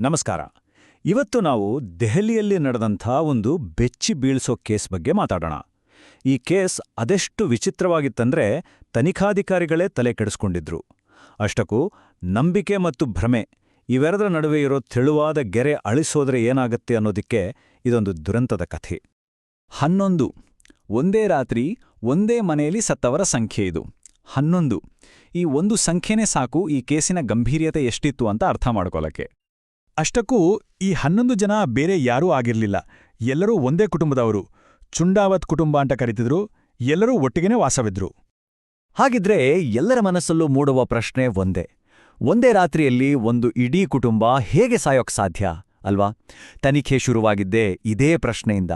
ನಮಸ್ಕಾರ. ಇವತ್ತು ನಾವು ದೆಹಲಿಯಲ್ಲಿ ನಡೆದಂಥ ಒಂದು ಬೆಚ್ಚಿ ಬೀಳ್ಸೋ ಕೇಸ್ ಬಗ್ಗೆ ಮಾತಾಡೋಣ. ಈ ಕೇಸ್ ಅದೆಷ್ಟು ವಿಚಿತ್ರವಾಗಿತ್ತಂದ್ರೆ ತನಿಖಾಧಿಕಾರಿಗಳೇ ತಲೆ ಕೆಡಿಸ್ಕೊಂಡಿದ್ರು. ಅಷ್ಟಕ್ಕೂ ನಂಬಿಕೆ ಮತ್ತು ಭ್ರಮೆ ಇವೆರಡರ ನಡುವೆ ಇರೋ ತೆಳುವಾದ ಗೆರೆ ಅಳಿಸೋದ್ರೆ ಏನಾಗತ್ತೆ ಅನ್ನೋದಕ್ಕೆ ಇದೊಂದು ದುರಂತದ ಕಥೆ. ಹನ್ನೊಂದು. ಒಂದೇ ರಾತ್ರಿ ಒಂದೇ ಮನೆಯಲ್ಲಿ ಸತ್ತವರ ಸಂಖ್ಯೆ ಇದು. ಹನ್ನೊಂದು. ಈ ಒಂದು ಸಂಖ್ಯೆನೇ ಸಾಕು ಈ ಕೇಸಿನ ಗಂಭೀರ್ಯತೆ ಎಷ್ಟಿತ್ತು ಅಂತ ಅರ್ಥ ಮಾಡ್ಕೊಳ್ಳಕ್ಕೆ ಅಷ್ಟಕ್ಕೂ ಈ ಹನ್ನೊಂದು ಜನ ಬೇರೆ ಯಾರೂ ಆಗಿರಲಿಲ್ಲ. ಎಲ್ಲರೂ ಒಂದೇ ಕುಟುಂಬದವರು. ಚುಂಡಾವತ್ ಕುಟುಂಬ ಅಂತ ಕರೀತಿದ್ರು. ಎಲ್ಲರೂ ಒಟ್ಟಿಗೆನೇ ವಾಸವಿದ್ರು. ಹಾಗಿದ್ರೆ ಎಲ್ಲರ ಮನಸ್ಸಲ್ಲೂ ಮೂಡುವ ಪ್ರಶ್ನೆ ಒಂದೇ. ಒಂದೇ ರಾತ್ರಿಯಲ್ಲಿ ಒಂದು ಇಡೀ ಕುಟುಂಬ ಹೇಗೆ ಸಾಯೋಕ್ ಸಾಧ್ಯ, ಅಲ್ವಾ? ತನಿಖೆ ಶುರುವಾಗಿದ್ದೇ ಇದೇ ಪ್ರಶ್ನೆಯಿಂದ.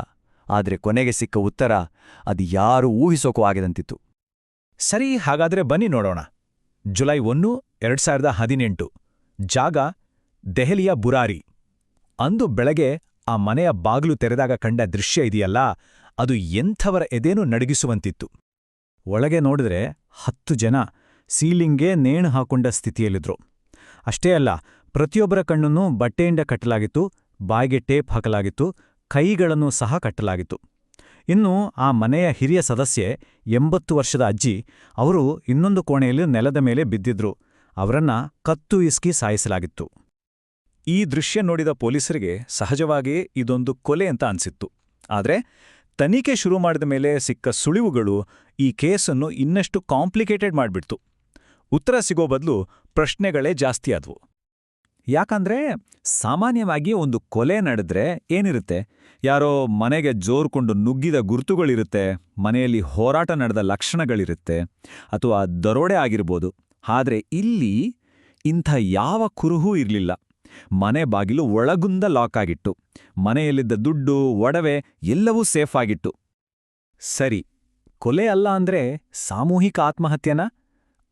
ಆದ್ರೆ ಕೊನೆಗೆ ಸಿಕ್ಕ ಉತ್ತರ ಅದು ಯಾರೂ ಊಹಿಸೋಕೂ ಆಗದಂತಿತ್ತು. ಸರಿ, ಹಾಗಾದ್ರೆ ಬನ್ನಿ ನೋಡೋಣ. ಜುಲೈ ಒಂದು, ಎರಡು ಸಾವಿರದ ಹದಿನೆಂಟು. ಜಾಗ ದೆಹಲಿಯ ಬುರಾರಿ. ಅಂದು ಬೆಳಗ್ಗೆ ಆ ಮನೆಯ ಬಾಗಿಲು ತೆರೆದಾಗ ಕಂಡ ದೃಶ್ಯ ಇದೆಯಲ್ಲ, ಅದು ಎಂಥವರ ಎದೇನೂ ನಡಗಿಸುವಂತಿತ್ತು. ಒಳಗೆ ನೋಡಿದ್ರೆ ಹತ್ತು ಜನ ಸೀಲಿಂಗ್ಗೆ ನೇಣು ಹಾಕೊಂಡ ಸ್ಥಿತಿಯಲ್ಲಿದ್ರು. ಅಷ್ಟೇ ಅಲ್ಲ, ಪ್ರತಿಯೊಬ್ಬರ ಕಣ್ಣನ್ನು ಬಟ್ಟೆಯಿಂದ ಕಟ್ಟಲಾಗಿತ್ತು, ಬಾಯಿಗೆ ಟೇಪ್ ಹಾಕಲಾಗಿತ್ತು, ಕೈಗಳನ್ನು ಸಹ ಕಟ್ಟಲಾಗಿತ್ತು. ಇನ್ನು ಆ ಮನೆಯ ಹಿರಿಯ ಸದಸ್ಯೆ, ಎಂಬತ್ತು ವರ್ಷದ ಅಜ್ಜಿ, ಅವರು ಇನ್ನೊಂದು ಕೋಣೆಯಲ್ಲಿ ನೆಲದ ಮೇಲೆ ಬಿದ್ದಿದ್ರು. ಅವರನ್ನ ಕತ್ತು ಇಸ್ಕಿ ಸಾಯಿಸಲಾಗಿತ್ತು. ಈ ದೃಶ್ಯ ನೋಡಿದ ಪೊಲೀಸರಿಗೆ ಸಹಜವಾಗಿಯೇ ಇದೊಂದು ಕೊಲೆ ಅಂತ ಅನ್ಸಿತ್ತು. ಆದ್ರೆ ತನಿಖೆ ಶುರು ಮಾಡಿದ ಮೇಲೆ ಸಿಕ್ಕ ಸುಳಿವುಗಳು ಈ ಕೇಸನ್ನು ಇನ್ನಷ್ಟು ಕಾಂಪ್ಲಿಕೇಟೆಡ್ ಮಾಡಿಬಿಡ್ತು. ಉತ್ತರ ಸಿಗೋ ಬದಲು ಪ್ರಶ್ನೆಗಳೇ ಜಾಸ್ತಿ ಆದ್ವು. ಯಾಕಂದ್ರೆ ಸಾಮಾನ್ಯವಾಗಿ ಒಂದು ಕೊಲೆ ನಡೆದ್ರೆ ಏನಿರುತ್ತೆ? ಯಾರೋ ಮನೆಗೆ ಜೋರ್ಕೊಂಡು ನುಗ್ಗಿದ ಗುರುತುಗಳಿರುತ್ತೆ, ಮನೆಯಲ್ಲಿ ಹೋರಾಟ ನಡೆದ ಲಕ್ಷಣಗಳಿರುತ್ತೆ, ಅಥವಾ ದರೋಡೆ ಆಗಿರ್ಬೋದು. ಆದ್ರೆ ಇಲ್ಲಿ ಇಂಥ ಯಾವ ಕುರುಹೂ ಇರಲಿಲ್ಲ. ಮನೆ ಬಾಗಿಲು ಒಳಗುಂದ ಲಾಕ್ ಆಗಿತ್ತು. ಮನೆಯಲ್ಲಿದ್ದ ದುಡ್ಡು, ಒಡವೆ ಎಲ್ಲವೂ ಸೇಫ್ ಆಗಿತ್ತು. ಸರಿ, ಕೊಲೆ ಅಲ್ಲ ಅಂದ್ರೆ ಸಾಮೂಹಿಕ ಆತ್ಮಹತ್ಯೆನಾ?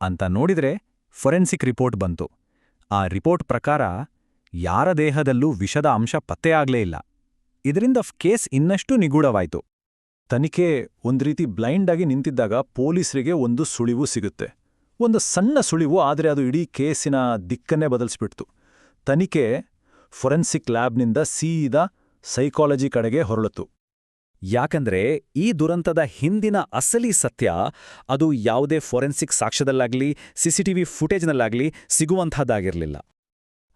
ಅಂತ ನೋಡಿದ್ರೆ ಫೊರೆನ್ಸಿಕ್ ರಿಪೋರ್ಟ್ ಬಂತು. ಆ ರಿಪೋರ್ಟ್ ಪ್ರಕಾರ ಯಾರ ದೇಹದಲ್ಲೂ ವಿಷದ ಅಂಶ ಪತ್ತೆಯಾಗ್ಲೇ ಇಲ್ಲ. ಇದರಿಂದ ಕೇಸ್ ಇನ್ನಷ್ಟು ನಿಗೂಢವಾಯಿತು. ತನಿಖೆ ಒಂದ್ ರೀತಿ ಬ್ಲೈಂಡ್ ಆಗಿ ನಿಂತಿದ್ದಾಗ ಪೊಲೀಸರಿಗೆ ಒಂದು ಸುಳಿವು ಸಿಗುತ್ತೆ. ಒಂದು ಸಣ್ಣ ಸುಳಿವು, ಆದರೆ ಅದು ಇಡೀ ಕೇಸಿನ ದಿಕ್ಕನ್ನೇ ಬದಲಿಸ್ಬಿಡ್ತು. ತನಿಖೆ ಫೊರೆನ್ಸಿಕ್ ಲ್ಯಾಬ್ನಿಂದ ಸೀದಾ ಸೈಕಾಲಜಿ ಕಡೆಗೆ ಹೊರಳಿತು ಯಾಕಂದ್ರೆ ಈ ದುರಂತದ ಹಿಂದಿನ ಅಸಲಿ ಸತ್ಯ ಅದು ಯಾವುದೇ ಫೊರೆನ್ಸಿಕ್ ಸಾಕ್ಷ್ಯದಲ್ಲಾಗ್ಲಿ, ಸಿಸಿಟಿವಿ ಫುಟೇಜ್ನಲ್ಲಾಗ್ಲಿ ಸಿಗುವಂಥದ್ದಾಗಿರಲಿಲ್ಲ.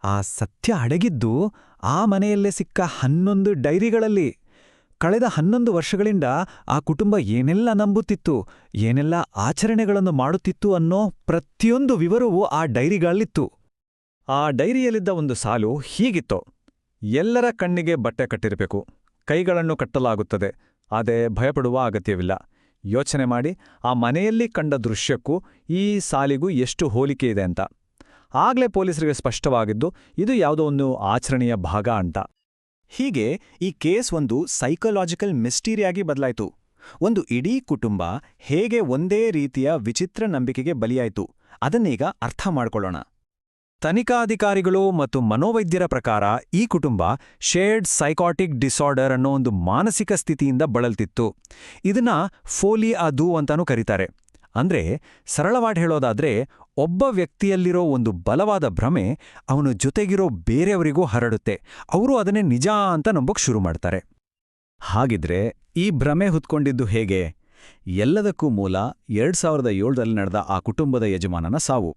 ಆ ಸತ್ಯ ಅಡಗಿದ್ದು ಆ ಮನೆಯಲ್ಲೇ ಸಿಕ್ಕ ಹನ್ನೊಂದು ಡೈರಿಗಳಲ್ಲಿ. ಕಳೆದ ಹನ್ನೊಂದು ವರ್ಷಗಳಿಂದ ಆ ಕುಟುಂಬ ಏನೆಲ್ಲ ನಂಬುತ್ತಿತ್ತು, ಏನೆಲ್ಲ ಆಚರಣೆಗಳನ್ನು ಮಾಡುತ್ತಿತ್ತು ಅನ್ನೋ ಪ್ರತಿಯೊಂದು ವಿವರವೂ ಆ ಡೈರಿಗಳಲ್ಲಿತ್ತು. ಆ ಡೈರಿಯಲ್ಲಿದ್ದ ಒಂದು ಸಾಲು ಹೀಗಿತ್ತು. ಎಲ್ಲರ ಕಣ್ಣಿಗೆ ಬಟ್ಟೆ ಕಟ್ಟಿರಬೇಕು. ಕೈಗಳನ್ನು ಕಟ್ಟಲಾಗುತ್ತದೆ. ಅದೇ ಭಯಪಡುವ ಅಗತ್ಯವಿಲ್ಲ. ಯೋಚನೆ ಮಾಡಿ, ಆ ಮನೆಯಲ್ಲಿ ಕಂಡ ದೃಶ್ಯಕ್ಕೂ ಈ ಸಾಲಿಗೂ ಎಷ್ಟು ಹೋಲಿಕೆ ಇದೆ ಅಂತ. ಆಗ್ಲೇ ಪೊಲೀಸರಿಗೆ ಸ್ಪಷ್ಟವಾಗಿದ್ದು, ಇದು ಯಾವುದೋ ಒಂದು ಆಚರಣೆಯ ಭಾಗ ಅಂತ. ಹೀಗೆ ಈ ಕೇಸ್ ಒಂದು ಸೈಕಲಾಜಿಕಲ್ ಮಿಸ್ಟೀರಿಯಾಗಿ ಬದಲಾಯಿತು. ಒಂದು ಇಡೀ ಕುಟುಂಬ ಹೇಗೆ ಒಂದೇ ರೀತಿಯ ವಿಚಿತ್ರ ನಂಬಿಕೆಗೆ ಬಲಿಯಾಯಿತು, ಅದನ್ನೀಗ ಅರ್ಥ ಮಾಡ್ಕೊಳ್ಳೋಣ. ತನಿಖಾಧಿಕಾರಿಗಳು ಮತ್ತು ಮನೋವೈದ್ಯರ ಪ್ರಕಾರ ಈ ಕುಟುಂಬ ಶೇರ್ಡ್ ಸೈಕಾಟಿಕ್ ಡಿಸಾರ್ಡರ್ ಅನ್ನೋ ಒಂದು ಮಾನಸಿಕ ಸ್ಥಿತಿಯಿಂದ ಬಳಲ್ತಿತ್ತು. ಇದನ್ನ ಫೋಲಿ ಅದು ಅಂತಾನೂ ಕರೀತಾರೆ. ಅಂದ್ರೆ ಸರಳವಾಗಿ ಹೇಳೋದಾದ್ರೆ ಒಬ್ಬ ವ್ಯಕ್ತಿಯಲ್ಲಿರೋ ಒಂದು ಬಲವಾದ ಭ್ರಮೆ ಅವನ ಜೊತೆಗಿರೋ ಬೇರೆಯವರಿಗೂ ಹರಡುತ್ತೆ. ಅವರು ಅದನ್ನೇ ನಿಜ ಅಂತ ನಂಬೋಕ್ ಶುರು ಮಾಡ್ತಾರೆ. ಹಾಗಿದ್ರೆ ಈ ಭ್ರಮೆ ಹುತ್ಕೊಂಡಿದ್ದು ಹೇಗೆ? ಎಲ್ಲದಕ್ಕೂ ಮೂಲ ಎರಡ್ ಸಾವಿರದ ಏಳರಲ್ಲಿ ನಡೆದ ಆ ಕುಟುಂಬದ ಯಜಮಾನನ ಸಾವು.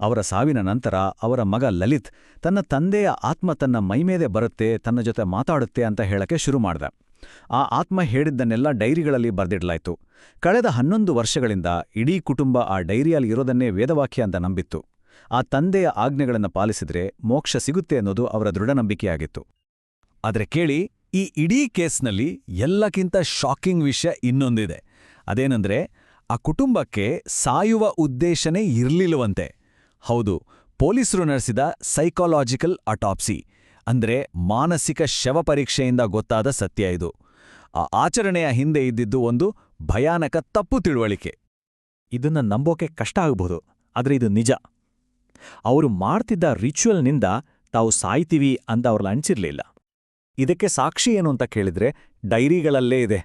ಅವರ ಸಾವಿನ ನಂತರ ಅವರ ಮಗ ಲಲಿತ್ ತನ್ನ ತಂದೆಯ ಆತ್ಮ ತನ್ನ ಮೈಮೇದೆ ಬರುತ್ತೆ, ತನ್ನ ಜೊತೆ ಮಾತಾಡುತ್ತೆ ಅಂತ ಹೇಳಕ್ಕೆ ಶುರು ಮಾಡ್ದ. ಆ ಆತ್ಮ ಹೇಳಿದ್ದನ್ನೆಲ್ಲ ಡೈರಿಗಳಲ್ಲಿ ಬರ್ದಿಡ್ಲಾಯ್ತು. ಕಳೆದ ಹನ್ನೊಂದು ವರ್ಷಗಳಿಂದ ಇಡೀ ಕುಟುಂಬ ಆ ಡೈರಿಯಲ್ಲಿ ಇರೋದನ್ನೇ ವೇದವಾಕ್ಯ ಅಂತ ನಂಬಿತ್ತು. ಆ ತಂದೆಯ ಆಜ್ಞೆಗಳನ್ನು ಪಾಲಿಸಿದ್ರೆ ಮೋಕ್ಷ ಸಿಗುತ್ತೆ ಅನ್ನೋದು ಅವರ ದೃಢ ನಂಬಿಕೆಯಾಗಿತ್ತು ಆದರೆ ಕೇಳಿ, ಈ ಇಡೀ ಕೇಸ್ನಲ್ಲಿ ಎಲ್ಲಕ್ಕಿಂತ ಶಾಕಿಂಗ್ ವಿಷಯ ಇನ್ನೊಂದಿದೆ. ಅದೇನಂದ್ರೆ, ಆ ಕುಟುಂಬಕ್ಕೆ ಸಾಯುವ ಉದ್ದೇಶನೇ ಇರ್ಲಿಲ್ಲವಂತೆ. ಹೌದು, ಪೊಲೀಸರು ನಡೆಸಿದ ಸೈಕಾಲಾಜಿಕಲ್ ಅಟಾಪ್ಸಿ, ಅಂದ್ರೆ ಮಾನಸಿಕ ಶವ ಪರೀಕ್ಷೆಯಿಂದ ಗೊತ್ತಾದ ಸತ್ಯ ಇದು. ಆ ಆಚರಣೆಯ ಹಿಂದೆ ಇದ್ದಿದ್ದು ಒಂದು ಭಯಾನಕ ತಪ್ಪು ತಿಳುವಳಿಕೆ. ಇದನ್ನ ನಂಬೋಕೆ ಕಷ್ಟ ಆಗಬಹುದು ಆದರೆ ಇದು ನಿಜ. ಅವರು ಮಾಡ್ತಿದ್ದ ರಿಚುವಲ್ನಿಂದ ತಾವು ಸಾಯ್ತೀವಿ ಅಂತ ಅವ್ರಲ್ಲಿ ಅಂಚಿರಲಿಲ್ಲ ಇದಕ್ಕೆ ಸಾಕ್ಷಿ ಏನು ಅಂತ ಕೇಳಿದ್ರೆ ಡೈರಿಗಳಲ್ಲೇ ಇದೆ.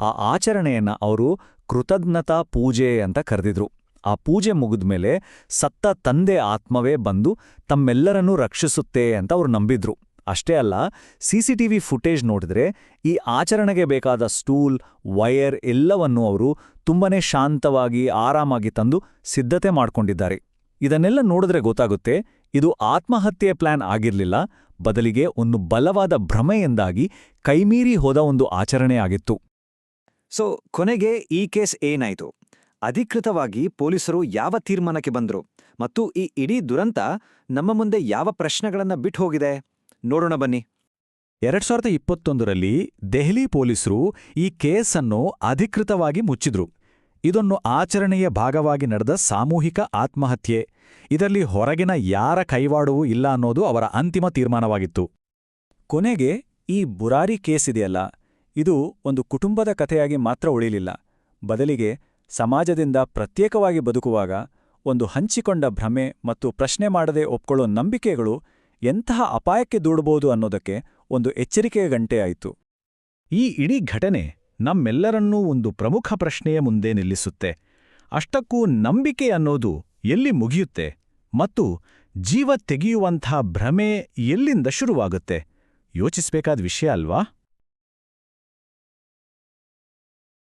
ಆ ಆಚರಣೆಯನ್ನ ಅವರು ಕೃತಜ್ಞತಾ ಪೂಜೆ ಅಂತ ಕರೆದಿದ್ರು. ಆ ಪೂಜೆ ಮುಗಿದ್ಮೇಲೆ ಸತ್ತ ತಂದೆ ಆತ್ಮವೇ ಬಂದು ತಮ್ಮೆಲ್ಲರನ್ನೂ ರಕ್ಷಿಸುತ್ತೆ ಅಂತ ಅವ್ರು ನಂಬಿದ್ರು. ಅಷ್ಟೇ ಅಲ್ಲ ಸಿಸಿಟಿವಿ ಫುಟೇಜ್ ನೋಡಿದ್ರೆ ಈ ಆಚರಣೆಗೆ ಬೇಕಾದ ಸ್ಟೂಲ್ ವಯರ್ ಎಲ್ಲವನ್ನೂ ಅವರು ತುಂಬನೇ ಶಾಂತವಾಗಿ, ಆರಾಮಾಗಿ ತಂದು ಸಿದ್ಧತೆ ಮಾಡ್ಕೊಂಡಿದ್ದಾರೆ. ಇದನ್ನೆಲ್ಲ ನೋಡಿದ್ರೆ ಗೊತ್ತಾಗುತ್ತೆ, ಇದು ಆತ್ಮಹತ್ಯೆ ಪ್ಲಾನ್ ಆಗಿರಲಿಲ್ಲ, ಬದಲಿಗೆ ಒಂದು ಬಲವಾದ ಭ್ರಮೆಯಿಂದಾಗಿ ಕೈಮೀರಿ ಹೋದ ಒಂದು ಆಚರಣೆಯಾಗಿತ್ತು ಸೊ ಕೊನೆಗೆ ಈ ಕೇಸ್ ಏನಾಯ್ತು? ಅಧಿಕೃತವಾಗಿ ಪೊಲೀಸರು ಯಾವ ತೀರ್ಮಾನಕ್ಕೆ ಬಂದರು ಮತ್ತು ಈ ಇಡೀ ದುರಂತ ನಮ್ಮ ಮುಂದೆ ಯಾವ ಪ್ರಶ್ನೆಗಳನ್ನ ಬಿಟ್ಟು ಹೋಗಿದೆ ನೋಡೋಣ ಬನ್ನಿ. ಎರಡ್ ಸಾವಿರದ ಇಪ್ಪತ್ತೊಂದರಲ್ಲಿ ದೆಹಲಿ ಪೊಲೀಸರು ಈ ಕೇಸನ್ನು ಅಧಿಕೃತವಾಗಿ ಮುಚ್ಚಿದ್ರು. ಇದನ್ನು ಆಚರಣೆಯ ಭಾಗವಾಗಿ ನಡೆದ ಸಾಮೂಹಿಕ ಆತ್ಮಹತ್ಯೆ. ಇದರಲ್ಲಿ ಹೊರಗಿನ ಯಾರ ಕೈವಾಡವೂ ಇಲ್ಲ ಅನ್ನೋದು ಅವರ ಅಂತಿಮ ತೀರ್ಮಾನವಾಗಿತ್ತು. ಕೊನೆಗೆ ಈ ಬುರಾರಿ ಕೇಸ್ ಇದೆಯಲ್ಲ? ಇದು ಒಂದು ಕುಟುಂಬದ ಕಥೆಯಾಗಿ ಮಾತ್ರ ಉಳಿಲಿಲ್ಲ. ಬದಲಿಗೆ ಸಮಾಜದಿಂದ ಪ್ರತ್ಯೇಕವಾಗಿ ಬದುಕುವಾಗ ಒಂದು ಹಂಚಿಕೊಂಡ ಭ್ರಮೆ ಮತ್ತು ಪ್ರಶ್ನೆ ಮಾಡದೆ ಒಪ್ಕೊಳ್ಳೋ ನಂಬಿಕೆಗಳು ಎಂತಹ ಅಪಾಯಕ್ಕೆ ದೂಡಬಹುದು ಅನ್ನೋದಕ್ಕೆ ಒಂದು ಎಚ್ಚರಿಕೆಯ ಗಂಟೆ ಆಯಿತು. ಈ ಇಡೀ ಘಟನೆ ನಮ್ಮೆಲ್ಲರನ್ನೂ ಒಂದು ಪ್ರಮುಖ ಪ್ರಶ್ನೆಯ ಮುಂದೆ ನಿಲ್ಲಿಸುತ್ತೆ. ಅಷ್ಟಕ್ಕೂ ನಂಬಿಕೆ ಅನ್ನೋದು ಎಲ್ಲಿ ಮುಗಿಯುತ್ತೆ ಮತ್ತು ಜೀವ ತೆಗೆಯುವಂಥ ಭ್ರಮೆ ಎಲ್ಲಿಂದ ಶುರುವಾಗುತ್ತೆ? ಯೋಚಿಸಬೇಕಾದ ವಿಷಯ ಅಲ್ವಾ?